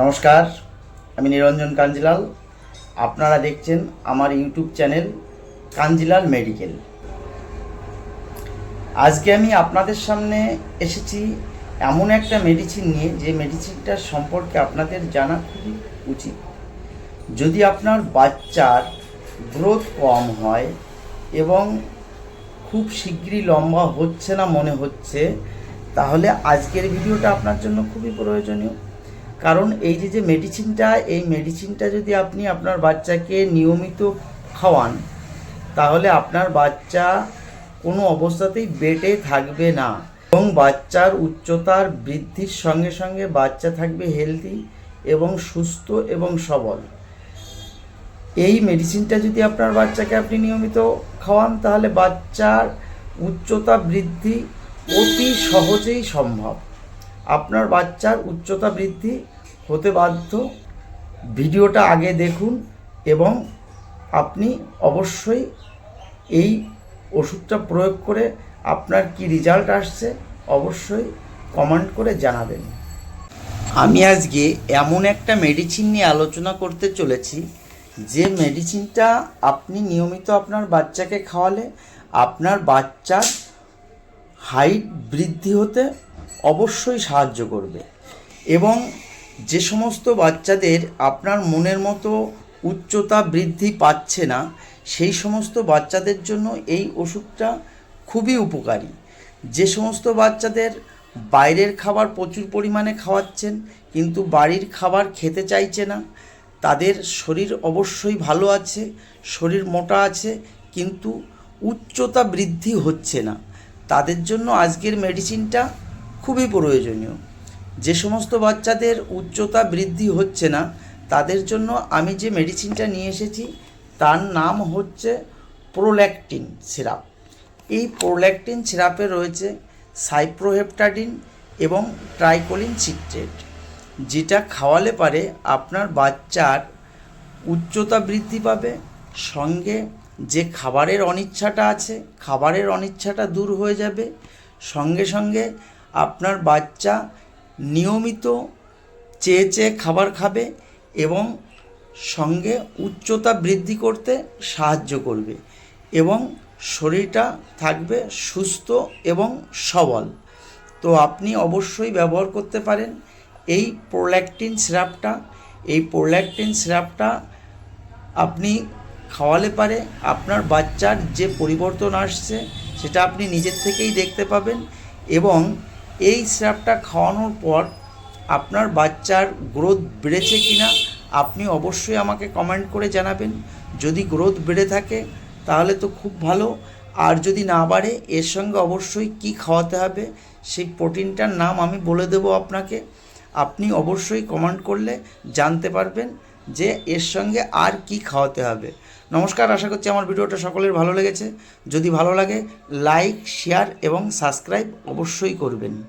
নমস্কার, আমি নিরঞ্জন কাঞ্জিলাল। আপনারা দেখছেন আমার ইউটিউব চ্যানেল কাঞ্জিলাল মেডিকেল। আজকে আমি আপনাদের সামনে এসেছি এমন একটা মেডিসিন নিয়ে, যে মেডিসিনটার সম্পর্কে আপনাদের জানা খুবই উচিত। যদি আপনার বাচ্চার গ্রোথ কম হয় এবং খুব শীঘ্রই লম্বা হচ্ছে না মনে হচ্ছে, তাহলে আজকের ভিডিওটা আপনার জন্য খুবই প্রয়োজনীয়। কারণ এই যে যে মেডিসিনটা এই মেডিসিনটা যদি আপনি আপনার বাচ্চাকে নিয়মিত খাওয়ান, তাহলে আপনার বাচ্চা কোনো অবস্থাতেই বেটে থাকবে না এবং বাচ্চার উচ্চতার বৃদ্ধির সঙ্গে সঙ্গে বাচ্চা থাকবে হেলদি এবং সুস্থ এবং সবল। এই মেডিসিনটা যদি আপনার বাচ্চাকে আপনি নিয়মিত খাওয়ান, তাহলে বাচ্চার উচ্চতা বৃদ্ধি অতি সহজেই সম্ভব। আপনার বাচ্চার উচ্চতা বৃদ্ধি হতে বাধ্য। ভিডিওটা আগে দেখুন এবং আপনি অবশ্যই এই ওষুধটা প্রয়োগ করে আপনার কি রেজাল্ট আসছে অবশ্যই কমেন্ট করে জানাবেন। আমি আজকে এমন একটা মেডিসিন নিয়ে আলোচনা করতে চলেছি, যে মেডিসিনটা আপনি নিয়মিত আপনার বাচ্চাকে খাওয়ালে আপনার বাচ্চার হাইট বৃদ্ধি হতে অবশ্যই সাহায্য করবে। এবং যে সমস্ত বাচ্চাদের আপনার মনের মতো উচ্চতা বৃদ্ধি পাচ্ছে না, সেই সমস্ত বাচ্চাদের জন্য এই ওষুধটা খুবই উপকারী। যে সমস্ত বাচ্চাদের বাইরের খাবার প্রচুর পরিমাণে খাওয়াচ্ছেন, কিন্তু বাড়ির খাবার খেতে চাইছে না, তাদের শরীর অবশ্যই ভালো আছে, শরীর মোটা আছে, কিন্তু উচ্চতা বৃদ্ধি হচ্ছে না। তাদের জন্য আজকের মেডিসিনটা খুবই প্রয়োজনীয়। যে সমস্ত বাচ্চাদের উচ্চতা বৃদ্ধি হচ্ছে না, তাদের জন্য আমি যে মেডিসিনটা নিয়ে এসেছি, তার নাম হচ্ছে প্রোল্যাকটিন সিরাপ এই প্রোল্যাকটিন সিরাপে রয়েছে সাইপ্রোহেপটাডিন এবং ট্রাইকোলিন সিট্রেট যেটা খাওয়ালে পারে আপনার বাচ্চার উচ্চতা বৃদ্ধি পাবে, সঙ্গে যে খাবারের অনিচ্ছাটা আছে, খাবারের অনিচ্ছাটা দূর হয়ে যাবে, সঙ্গে সঙ্গে আপনার বাচ্চা নিয়মিত চেয়ে চেয়ে খাবার খাবে এবং সঙ্গে উচ্চতা বৃদ্ধি করতে সাহায্য করবে এবং শরীরটা থাকবে সুস্থ এবং সবল। তো আপনি অবশ্যই ব্যবহার করতে পারেন এই প্রোল্যাকটিন সিরাপটা এই প্রোল্যাকটিন সিরাপটা আপনি খাওয়ালে পারে আপনার বাচ্চার যে পরিবর্তন আসছে সেটা আপনি নিজের থেকেই দেখতে পাবেন এবং এই সিরাপটা খাওয়ানোর পর আপনার বাচ্চার গ্রোথ বেড়েছে কি না আপনি অবশ্যই আমাকে কমেন্ট করে জানাবেন। যদি গ্রোথ বেড়ে থাকে, তাহলে তো খুব ভালো। আর যদি না বাড়ে, এর সঙ্গে অবশ্যই কি খাওয়াতে হবে, সেই প্রোটিনটার নাম আমি বলে দেবো আপনাকে। আপনি অবশ্যই কমেন্ট করলে জানতে পারবেন। যে এর সঙ্গে আর কি খাওয়াতে হবে। নমস্কার, আশা করছি আমার ভিডিওটা সকলের ভালো লেগেছে। যদি ভালো লাগে, লাইক, শেয়ার এবং সাবস্ক্রাইব অবশ্যই করবেন।